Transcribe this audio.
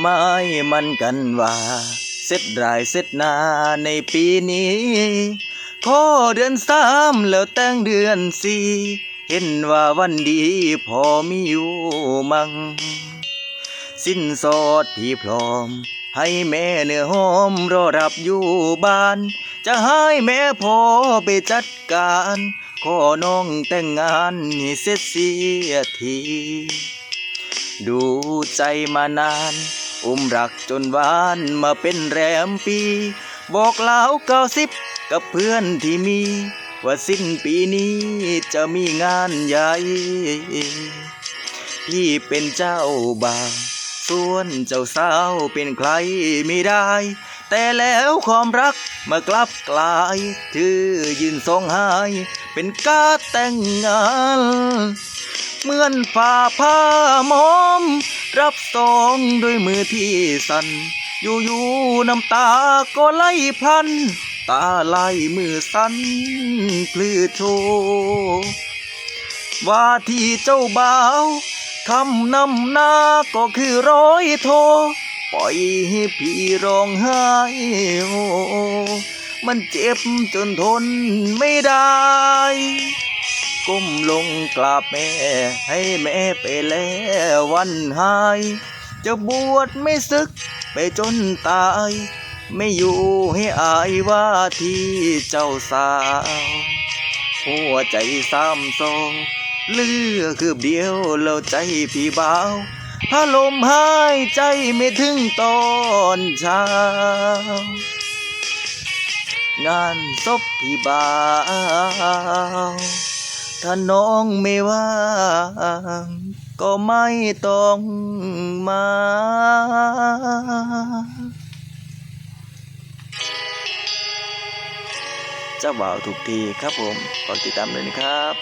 ไม้มันกันว่าเสร็จรายเสร็จนาในปีนี้ ขอเดือนสามแล้วแต่งเดือนสี่เห็นว่าวันดีพอมีอยู่มัง สิ้นสอดพี่พร้อม ให้แม่เนื้อหอมรอรับอยู่บ้าน จะให้แม่พอไปจัดการ ขอน้องแต่งงานให้เสร็จเสียที ดูใจมานาน อุ้มรักจนหวานมาเป็นแรมปี บอกเล่าเก้าสิบกับเพื่อนที่มี ว่าสิ้นปีนี้จะมีงานใหญ่ พี่เป็นเจ้าบ่าวส่วนเจ้าสาวเป็นใครไม่ได้ แต่แล้วความรักมากลับกลายถือยืนสองหาย เป็นการแต่งงาน เหมือนฝ่าผ้ามอม รับซองด้วยมือที่สั่นอยู่ๆน้ำตาก็ไหลพลัน ตาไหลมือสั่นพลือโชว่าที่เจ้าบ่าวคำนำหน้าก็คือร้อยโท ปล่อยให้พี่ร้องไห้โอมันเจ็บจนทนไม่ได้ ก้มลงกราบแม่ ให้แม่ไปแล้ววันหาย จะบวชไม่ศึกไปจนตาย ไม่อยู่ให้อายว่าที่เจ้าสาว หัวใจซ้ำโซเลือคืบเดียวแล้วใจพี่บ่าวถ้าลมหายใจไม่ถึงตอนเช้างานศพพี่บ่าว ถ้าน้องไม่ว่างก็ไม่ต้องมา เจ้าบ่าวถูกทีครับผมฝากติดตามเลยนะครับ